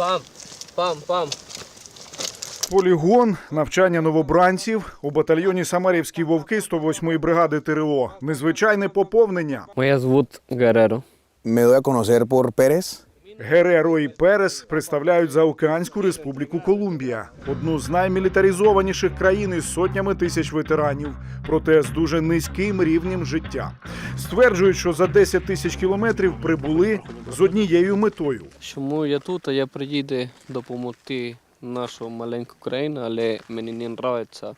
Пам, пам, пам. Полігон, навчання новобранців у батальйоні Самарівські вовки 108-ї бригади ТРО. Незвичайне поповнення. Моя звуть Гереро. Me doy a conocer por Pérez. Гереро і Перес представляють Заокеанську республіку Колумбія, одну з наймілітаризованіших країн із сотнями тисяч ветеранів, проте з дуже низьким рівнем життя. Стверджують, що за 10 тисяч кілометрів прибули з однією метою. Чому я тут? а Я приїду допомогти нашу маленьку країну, але мені не подобається.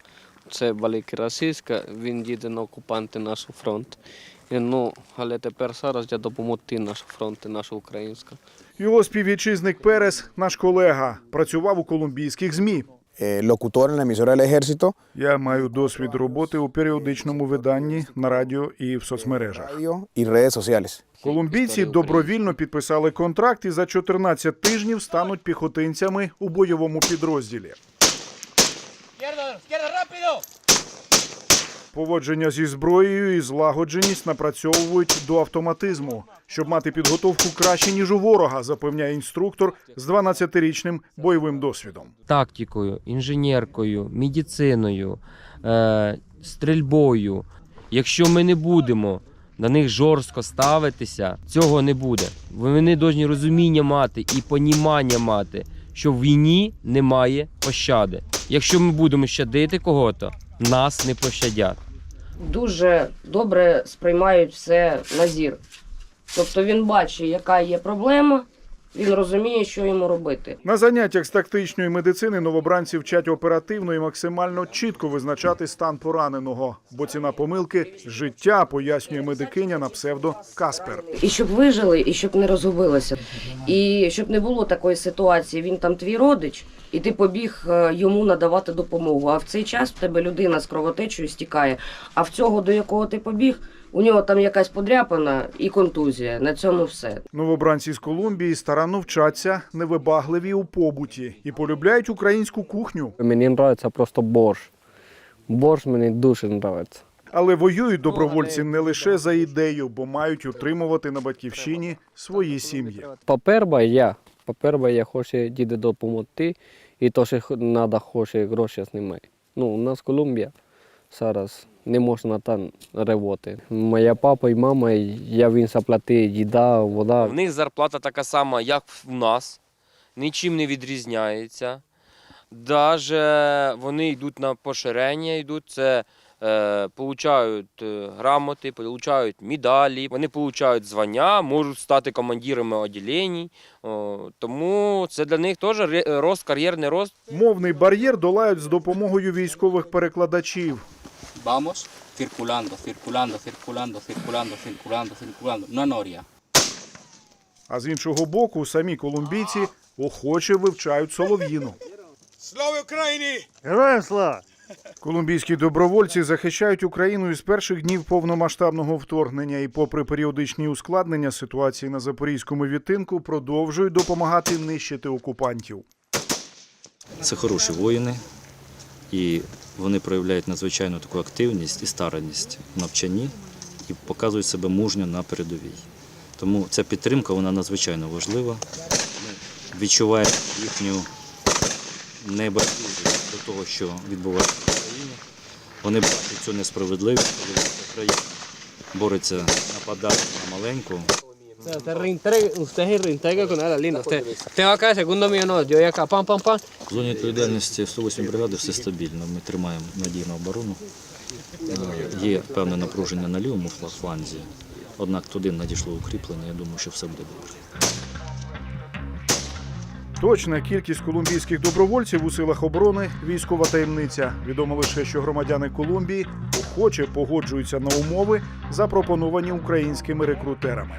Це великий російська, він їде на окупанти наш фронт. І, ну, але тепер зараз я допомогти наш фронт, наша українська. Його співвітчизник Перес, наш колега, працював у колумбійських змі. la emisora del ejército, Я маю досвід роботи у періодичному виданні на радіо і в соцмережах. y redes. Колумбійці добровільно підписали контракт і за 14 тижнів стануть піхотинцями у бойовому підрозділі. Поводження зі зброєю і злагодженість напрацьовують до автоматизму, щоб мати підготовку краще ніж у ворога, запевняє інструктор з 12-річним бойовим досвідом. тактикою, інженеркою, медициною, е, стрільбою. Якщо ми не будемо на них жорстко ставитися, цього не буде. Вони повинні розуміння мати і понімання мати, що в війні немає пощади. Якщо ми будемо щадити кого-то, нас не пощадять. дуже добре сприймають все на зір. Тобто він бачить, яка є проблема, він розуміє, що йому робити. На заняттях з тактичної медицини новобранці вчать оперативно і максимально чітко визначати стан пораненого, бо ціна помилки життя, пояснює медикиня на псевдо Каспер. І щоб вижили, і щоб не розгубилося. І щоб не було такої ситуації, він там твій родич, і ти побіг е, йому надавати допомогу. А в цей час в тебе людина з кровотечею стікає. А в цього, до якого ти побіг, у нього там якась подряпина і контузія. На цьому все. Новобранці з Колумбії старанно вчаться, невибагливі у побуті і полюбляють українську кухню, Мені подобається просто борщ. Борщ мені дуже подобається. але воюють добровольці не лише за ідею, бо мають утримувати на батьківщині свої сім'ї. По-перше, я. По-перше, я хочу діти допомогти, і то, що треба, хоче гроші знімати. Ну, у нас Колумбія зараз не можна там ревоти. Моя папа і мама, я він заплатив їда, вода. В них зарплата така сама, як в нас, нічим не відрізняється. Даже вони йдуть на поширення, йдуть це. Е, получають е, грамоти, получають медалі, вони получають звання, можуть стати командирами відділень. Тому це для них теж рост, кар'єрний рост. Мовний бар'єр долають з допомогою військових перекладачів. Vamos circulando, circulando, circulando, circulando, circulando, circulando. Una noria. А з іншого боку, самі колумбійці охоче вивчають солов'їну. Слава Героям слава! Колумбійські добровольці захищають Україну із перших днів повномасштабного вторгнення і, попри періодичні ускладнення ситуації на запорізькому відтинку, продовжують допомагати нищити окупантів. Це хороші воїни, і вони проявляють надзвичайну таку активність і старанність в навчанні і показують себе мужньо на передовій. Тому ця підтримка вона надзвичайно важлива. Ми відчуваємо їхню небайдужість до того, що відбувається в Україні. Вони бачать цю несправедливість, коли Україна бореться, нападає на маленьку, Usted, reintegra, usted se reintegra con la línea. Usted, usted va acá, el segundo mío no. Yo voy acá, pam, pam, pam. В зоні відповідальності 108 бригади все стабільно. Ми тримаємо надійну оборону. Е, Є певне напруження на лівому фла- фланзі, однак туди надійшло укріплення. Я думаю, що все буде добре. Точна кількість колумбійських добровольців у силах оборони військова таємниця. Відомо лише, що громадяни Колумбії охоче погоджуються на умови, запропоновані українськими рекрутерами.